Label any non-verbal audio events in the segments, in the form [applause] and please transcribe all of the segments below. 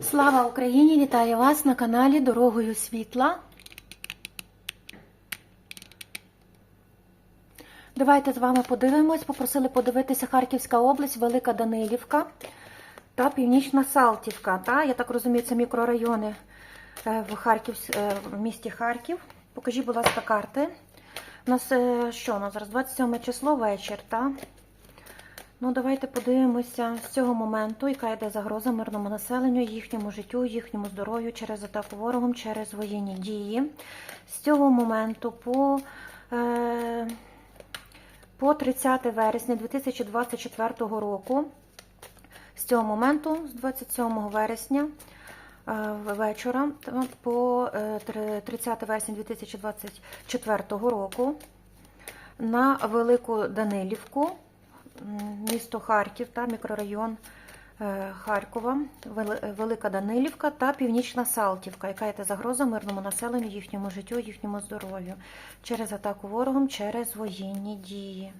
Слава Україні! Вітаю вас на каналі Дорогою Світла. Давайте з вами подивимось. Попросили подивитися Харківська область, Велика Данилівка та Північна Салтівка. Та, я так розумію, це мікрорайони е, в, Харків, е, в місті Харків. Покажіть, будь ласка, карти. У нас е, що? У нас зараз 27 число вечір, так? Ну, давайте подивимося з цього моменту, яка йде загроза мирному населенню, їхньому життю, їхньому здоров'ю через атаку ворогом, через воєнні дії. З цього моменту по, е, по 30 вересня 2024 року, з цього моменту, з 27 вересня е, вечора, по е, 30 вересня 2024 року на Велику Данилівку місто Харків та мікрорайон е, Харкова, Велика Данилівка та Північна Салтівка, яка є загроза мирному населенню, їхньому життю, їхньому здоров'ю через атаку ворогом, через воєнні дії.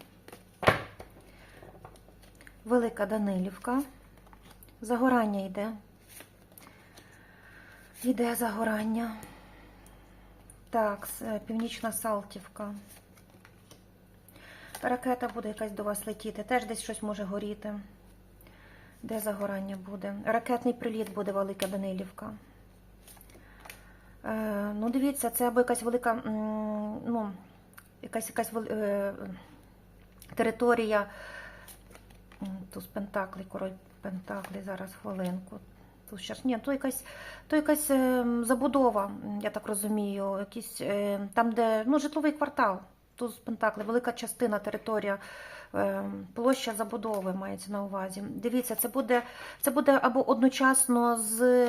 Велика Данилівка. Загорання йде. Йде загорання. Так, е, Північна Салтівка. Ракета буде якась до вас летіти, теж десь щось може горіти. Де загорання буде? Ракетний приліт буде Велика Данилівка. Е, ну, дивіться, це або якась велика, ну, якась якась е, територія. М, Туз Пентаклі, король Пентаклі, зараз хвилинку. Тут ще ні, то якась, то якась е, забудова, я так розумію, якісь, е, там, де ну, житловий квартал. Туз Пентаклі, велика частина територія, е, площа забудови мається на увазі. Дивіться, це буде, це буде або одночасно з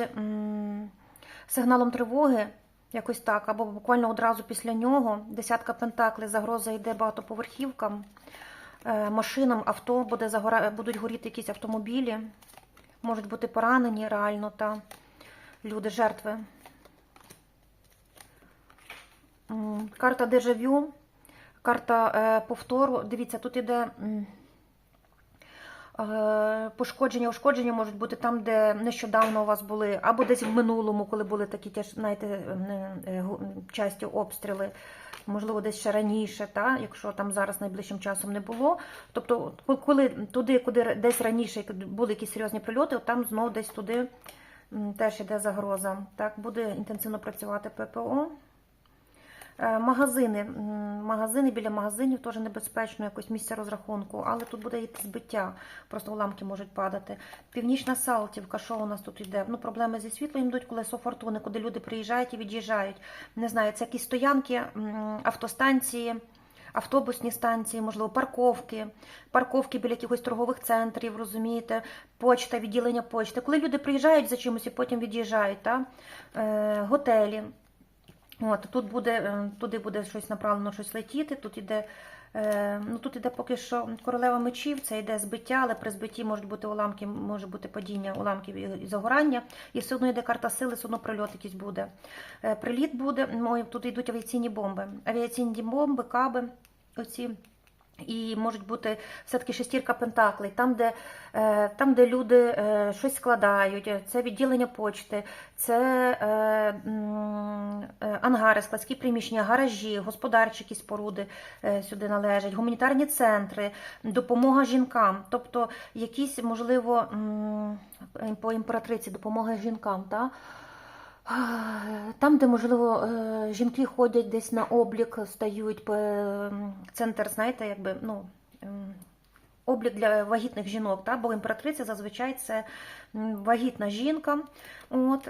сигналом тривоги, якось так, або буквально одразу після нього. Десятка Пентаклі, загроза йде багатоповерхівкам, е, машинам, авто буде загора... будуть горіти якісь автомобілі, можуть бути поранені реально та люди, жертви. Карта дежавю, карта е, повтору. Дивіться, тут іде е, пошкодження, ушкодження можуть бути там, де нещодавно у вас були, або десь в минулому, коли були такі знаєте, е, часті обстріли. Можливо, десь ще раніше, та, якщо там зараз найближчим часом не було. Тобто, коли туди, куди десь раніше були якісь серйозні прильоти, от там знову десь туди теж іде загроза. Так, буде інтенсивно працювати ППО. Е, Магазини. Магазини біля магазинів теж небезпечно, якось місце розрахунку, але тут буде йти збиття, просто уламки можуть падати. Північна Салтівка, що у нас тут йде? Ну, проблеми зі світлом йдуть, колесо фортуни, куди люди приїжджають і від'їжджають. Не знаю, це якісь стоянки, автостанції. Автобусні станції, можливо, парковки, парковки біля якихось торгових центрів, розумієте, почта, відділення почти. Коли люди приїжджають за чимось і потім від'їжджають, та? Е, готелі. От, тут буде, е, туди буде щось направлено, щось летіти. Тут іде, е, ну, тут іде поки що королева мечів, це йде збиття, але при збитті можуть бути уламки, може бути падіння уламків і загорання. І все одно йде карта сили, все одно прильот якийсь буде. Е, Приліт буде, тут йдуть авіаційні бомби. Авіаційні бомби, каби, оці. І можуть бути все-таки шестірка пентаклей, там, де, е, там, де люди е, щось складають, це відділення почти, це е, ангари, складські приміщення, гаражі, господарчі споруди сюди належать, гуманітарні центри, допомога жінкам, тобто якісь, можливо, по імператриці допомога жінкам. Та? Там, де, можливо, е, жінки ходять десь на облік, стають центр, знаєте, якби, ну, облік для вагітних жінок, та? бо імператриця зазвичай це вагітна жінка. От,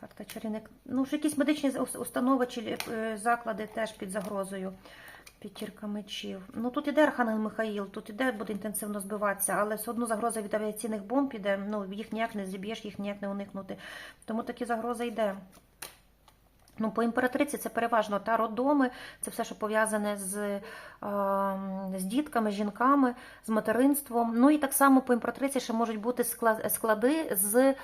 карта чарівник. Ну, ж якісь медичні ус- установи чи е, заклади теж під загрозою. П'ятірка мечів. Ну тут іде Архангел Михаїл, тут іде буде інтенсивно збиватися, але все одно загроза від авіаційних бомб іде. Ну їх ніяк не зіб'єш, їх ніяк не уникнути. Тому такі загроза йде. Ну, по імператриці це переважно та роддоми, це все, що пов'язане з, е, з дітками, жінками, з материнством. Ну і так само по імператриці ще можуть бути склади з е,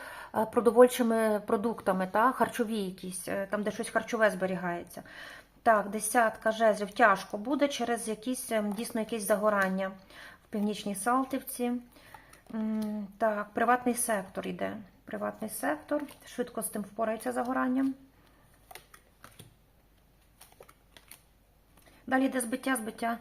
продовольчими продуктами, та, харчові якісь, е, там, де щось харчове зберігається. Так, десятка жезлів тяжко буде через якісь, ем, дійсно якесь загорання в північній Салтівці. Так, приватний сектор йде. Приватний сектор. Швидко з тим впорається загоранням. Далі йде збиття, збиття.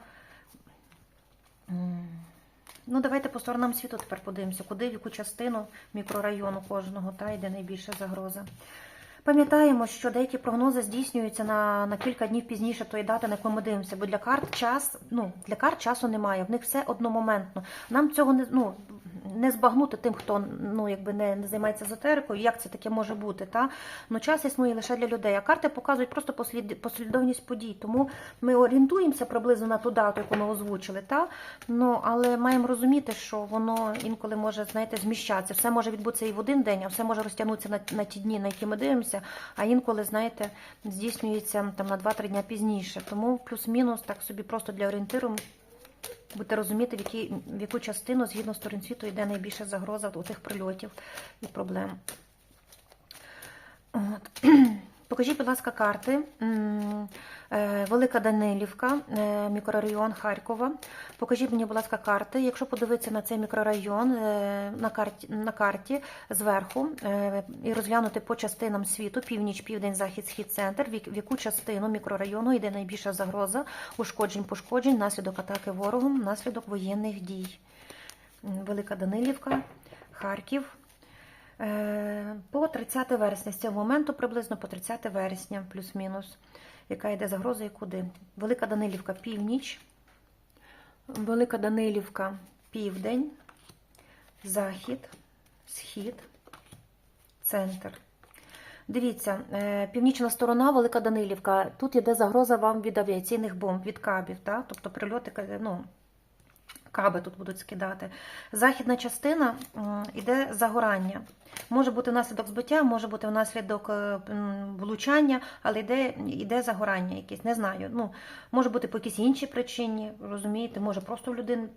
Ну, давайте по сторонам світу тепер подивимося, куди, в яку частину мікрорайону кожного та йде найбільша загроза. Пам'ятаємо, що деякі прогнози здійснюються на, на кілька днів пізніше тої дати, на яку ми дивимося, бо для карт час, ну, для карт часу немає, в них все одномоментно. Нам цього не, ну, не збагнути тим, хто ну, якби не, не займається езотерикою, як це таке може бути. Та? Ну, час існує лише для людей, а карти показують просто послід, послідовність подій. Тому ми орієнтуємося приблизно на ту дату, яку ми озвучили, та? Ну, але маємо розуміти, що воно інколи може, знаєте, зміщатися. Все може відбутися і в один день, а все може розтягнутися на, на ті дні, на які ми дивимося, а інколи, знаєте, здійснюється там на 2-3 дня пізніше. Тому плюс-мінус так собі просто для орієнтиру будете розуміти, в, які, в яку частину згідно сторін світу йде найбільша загроза у тих прильотів і проблем. От. [clears throat] Покажіть, будь ласка, карти. Е, Велика Данилівка, е, мікрорайон Харкова. Покажіть мені, будь ласка, карти. Якщо подивитися на цей мікрорайон е, на карті, на карті зверху і розглянути по частинам світу, північ, південь, захід, схід, центр, в яку частину мікрорайону йде найбільша загроза, ушкоджень, пошкоджень, наслідок атаки ворогом, наслідок воєнних дій. Велика Данилівка, Харків. По 30 вересня, з цього моменту приблизно по 30 вересня, плюс-мінус, яка йде загроза і куди. Велика Данилівка північ, Велика Данилівка південь, захід, схід, центр. Дивіться, е, північна сторона, Велика Данилівка. Тут йде загроза вам від авіаційних бомб, від кабів, так? тобто прильоти, ну, каби тут будуть скидати. Західна частина м, іде загорання. Може бути внаслідок збиття, може бути внаслідок е, влучання, але йде, йде загорання якесь, не знаю. Ну, може бути по якійсь іншій причині, розумієте, може просто в людини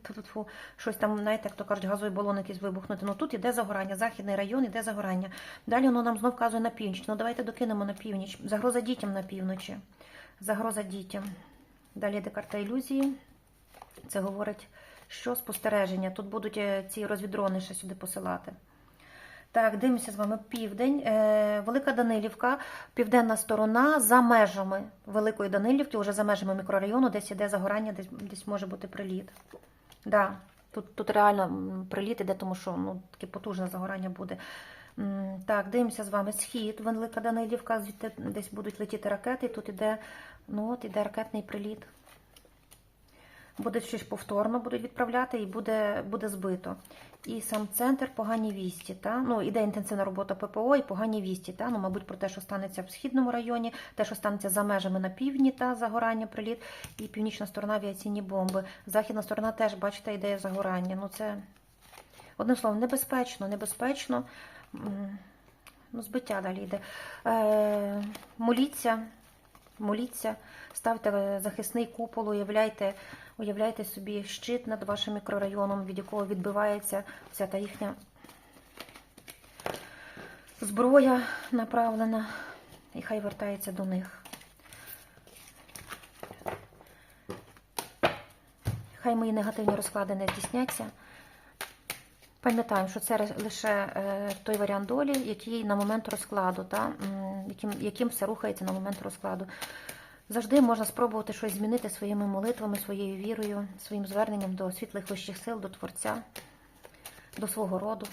щось там, знаєте, як то кажуть, газовий балон якийсь вибухнути. Ну тут іде загорання, західний район іде загорання. Далі воно нам знов вказує на північ. Ну давайте докинемо на північ. Загроза дітям на півночі. Загроза дітям. Далі йде карта ілюзії. Це говорить, що спостереження. Тут будуть е, ці розвідрони ще сюди посилати. Так, дивимося з вами південь. Е, Велика Данилівка, південна сторона за межами Великої Данилівки, вже за межами мікрорайону, десь іде загорання, десь, десь може бути приліт. Да, тут, тут реально приліт іде, тому що ну, таке потужне загорання буде. Так, дивимося з вами схід, Велика Данилівка, звідти десь будуть летіти ракети, тут іде, ну, от іде ракетний приліт. Буде щось повторно будуть відправляти і буде, буде збито. І сам центр погані вісті. Та? Ну, іде інтенсивна робота ППО і погані вісті. Та? Ну, мабуть, про те, що станеться в східному районі, те, що станеться за межами на півдні, та загорання, приліт, і північна сторона авіаційні бомби. Західна сторона теж, бачите, йде загорання. Ну, це, одним словом, небезпечно, небезпечно. Ну, збиття далі йде. Е, моліться, моліться, ставте захисний купол, уявляйте, уявляйте собі щит над вашим мікрорайоном, від якого відбивається вся та їхня зброя направлена, і хай вертається до них. Хай мої негативні розклади не здійсняться. Пам'ятаємо, що це лише е, той варіант долі, який на момент розкладу, та, яким, яким все рухається на момент розкладу. Завжди можна спробувати щось змінити своїми молитвами, своєю вірою, своїм зверненням до світлих вищих сил, до Творця, до свого роду.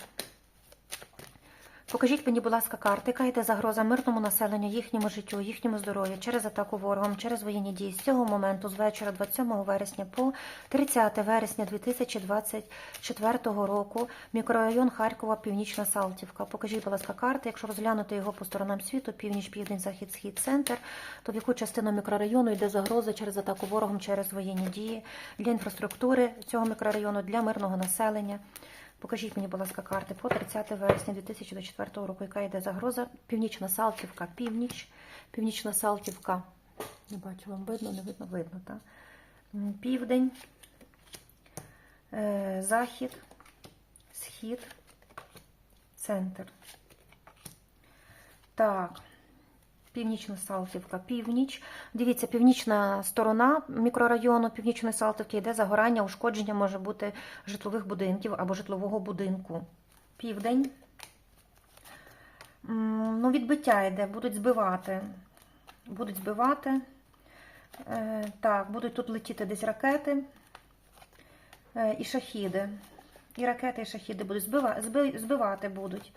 Покажіть мені, будь ласка, карти, яка йде загроза мирному населенню, їхньому життю, їхньому здоров'ю через атаку ворогом, через воєнні дії з цього моменту, з вечора 27 вересня по 30 вересня 2024 року, мікрорайон Харкова, Північна Салтівка. Покажіть, будь ласка, карти. Якщо розглянути його по сторонам світу, північ, південь, захід, схід, центр, то в яку частину мікрорайону йде загроза через атаку ворогом, через воєнні дії для інфраструктури цього мікрорайону, для мирного населення. Покажіть мені, будь ласка, карти по 30 вересня 2024 року, яка йде загроза. Північна Салтівка, північ, Північна Салтівка. Не бачу, вам видно, не видно, видно, так? Південь, е, захід, схід, центр. Так. Північна Салтівка, північ. Дивіться, північна сторона мікрорайону Північної Салтівки йде загорання, ушкодження може бути житлових будинків або житлового будинку. Південь. Ну, відбиття йде, будуть збивати. Будуть збивати. Е, Так, будуть тут летіти десь ракети е, і шахіди. І ракети, і шахіди будуть збива, зби- збивати будуть.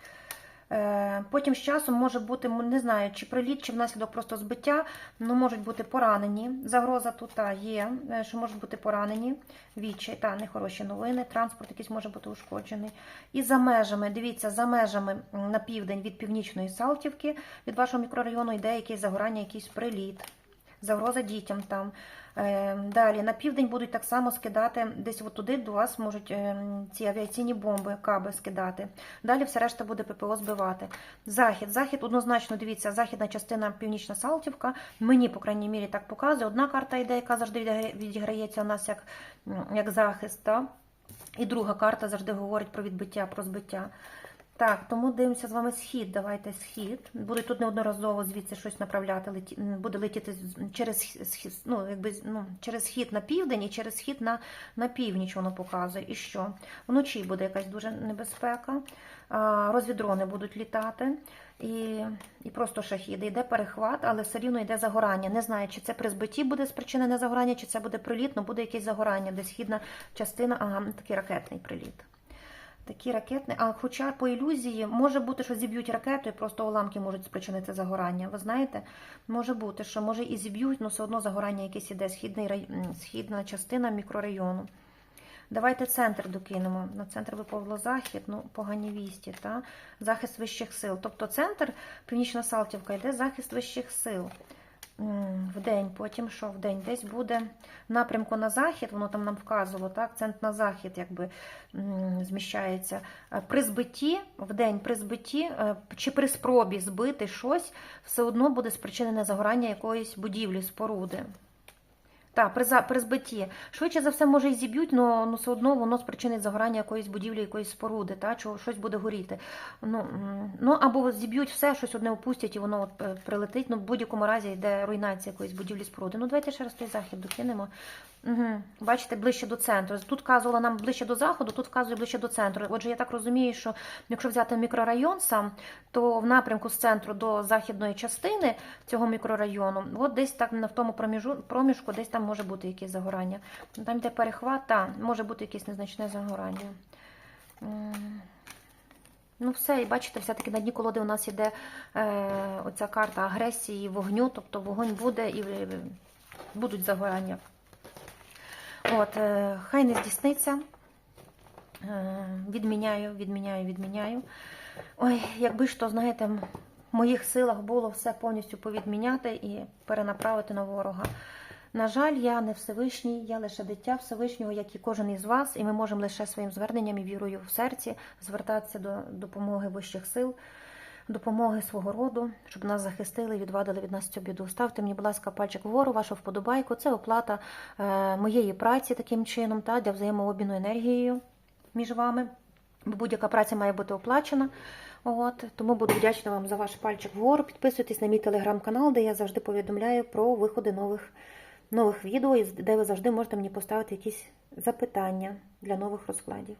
Е, Потім з часом може бути, не знаю, чи приліт, чи внаслідок просто збиття, ну можуть бути поранені. Загроза тут та, є, е, що можуть бути поранені. Відчай, та нехороші новини. Транспорт якийсь може бути ушкоджений. І за межами, дивіться, за межами на південь від північної Салтівки, від вашого мікрорайону йде якесь загорання, якийсь приліт. Загроза дітям там. Е, Далі на південь будуть так само скидати десь туди до вас можуть е, ці авіаційні бомби, каби скидати. Далі все решта буде ППО збивати. Захід. Захід однозначно, дивіться, західна частина Північна Салтівка. Мені, по крайній мірі, так показує. Одна карта йде, яка завжди відіграється у нас як, як захист. Та? І друга карта завжди говорить про відбиття, про збиття. Так, тому дивимося з вами схід. Давайте схід. Буде тут неодноразово звідси щось направляти, леті... буде летіти через ну, якби, ну, через схід на південь і через схід на, на північ воно показує. І що? Вночі буде якась дуже небезпека, розвідрони будуть літати. І, і просто шахіди. Йде перехват, але все рівно йде загорання. Не знаю, чи це при збитті буде спричинене загорання, чи це буде приліт, але буде якесь загорання, де східна частина, ага, такий ракетний приліт. Такі ракетні, а хоча по ілюзії може бути, що зіб'ють ракету і просто уламки можуть спричинити загорання. Ви знаєте, може бути, що може і зіб'ють, але все одно загорання якесь іде, східний східна частина мікрорайону. Давайте центр докинемо. На центр виповзло захід, ну погані вісті, та? захист вищих сил. Тобто центр, Північна Салтівка, йде захист вищих сил. В день, потім що в день? Десь буде напрямку на захід, воно там нам вказувало, так, акцент на захід якби зміщається. Е, При збитті, в день при збитті, е, чи при спробі збити щось, все одно буде спричинене загорання якоїсь будівлі, споруди. Так, при, за- при збитті. Швидше за все, може і зіб'ють, але все одно воно спричинить загорання якоїсь будівлі, якоїсь споруди, та, чого щось буде горіти. Ну, ну або зіб'ють все, щось одне опустять і воно от е, прилетить. Ну, в будь-якому разі йде руйнація якоїсь будівлі споруди. Ну, давайте ще раз той захід докинемо. Угу. Бачите, ближче до центру. Тут вказувала нам ближче до заходу, тут вказує ближче до центру. Отже, я так розумію, що якщо взяти мікрорайон сам, то в напрямку з центру до західної частини цього мікрорайону, от десь так в тому проміжку, десь там може бути якесь загорання. Там, де перехват, та, може бути якесь незначне загорання. Ну, все, і бачите, все-таки на дні колоди у нас іде е, оця карта агресії, вогню, тобто вогонь буде і е, будуть загорання. От, е, хай не здійсниться. Е, відміняю, відміняю, відміняю. Ой, якби ж то, знаєте, в моїх силах було все повністю повідміняти і перенаправити на ворога. На жаль, я не Всевишній, я лише дитя Всевишнього, як і кожен із вас, і ми можемо лише своїм зверненням і вірою в серці звертатися до допомоги вищих сил, допомоги свого роду, щоб нас захистили відвадили від нас цю біду. Ставте мені, будь ласка, пальчик вгору, вашу вподобайку. Це оплата е, моєї праці таким чином, та, для взаємообміну енергією між вами. Будь-яка праця має бути оплачена. От, тому буду вдячна вам за ваш пальчик вгору. Підписуйтесь на мій телеграм-канал, де я завжди повідомляю про виходи нових, нових відео, де ви завжди можете мені поставити якісь запитання для нових розкладів.